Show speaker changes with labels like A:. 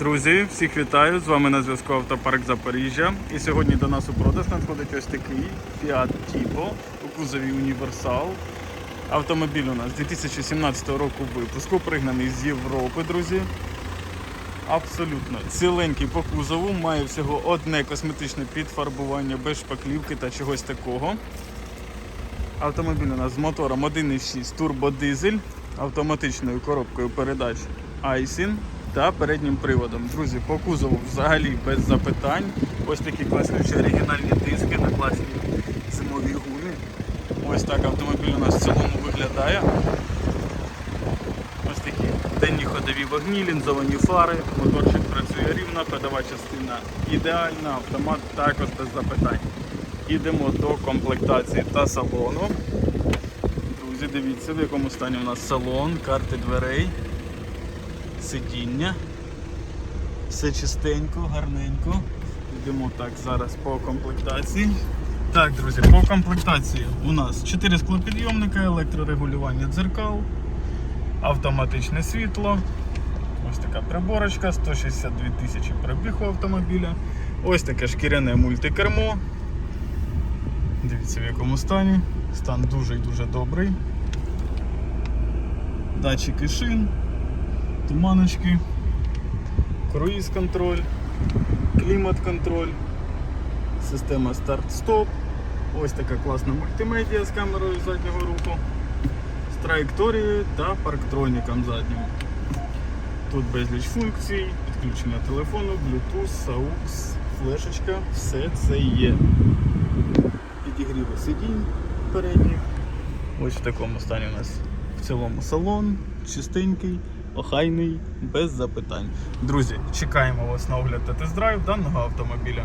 A: Друзі, всіх вітаю! З вами на зв'язку Автопарк Запоріжжя. І сьогодні до нас у продаж надходить ось такий Fiat Tipo у кузові Універсал. Автомобіль у нас 2017 року випуску, пригнаний з Європи, друзі. Абсолютно ціленький по кузову, має всього одне косметичне підфарбування без шпаклівки та чогось такого. Автомобіль у нас з мотором 1.6 турбодизель, автоматичною коробкою передач Айсін та переднім приводом. Друзі, по кузову взагалі без запитань. Ось такі класнючі оригінальні диски на класній зимовій гумі. Ось так автомобіль у нас в цілому виглядає. Ось такі денні ходові вогні, лінзовані фари, моторчик працює рівно, ходова частина ідеальна, автомат також без запитань. Йдемо до комплектації та салону. Друзі, дивіться, в якому стані у нас салон, карти дверей, сидіння. Все чистенько, гарненько. Йдемо так зараз по комплектації. Так, друзі, по комплектації у нас 4 склопідйомника, електрорегулювання дзеркал, автоматичне світло. Ось така приборочка, 162 тисячі пробіг у автомобіля. Ось таке шкіряне мультикермо. Дивіться в якому стані. Стан дуже і дуже добрий. Датчики шин, туманочки, круїз-контроль, клімат-контроль, система старт-стоп. Ось така класна мультимедіа з камерою заднього руху, з траєкторією та парктроніком заднім. Тут безліч функцій, підключення телефону, Bluetooth, AUX, флешечка, все це є підігріви сидінь передніх. Ось в такому стані у нас в цілому салон, чистенький, охайний, без запитань. Друзі, чекаємо вас на огляд та тест-драйв даного автомобіля.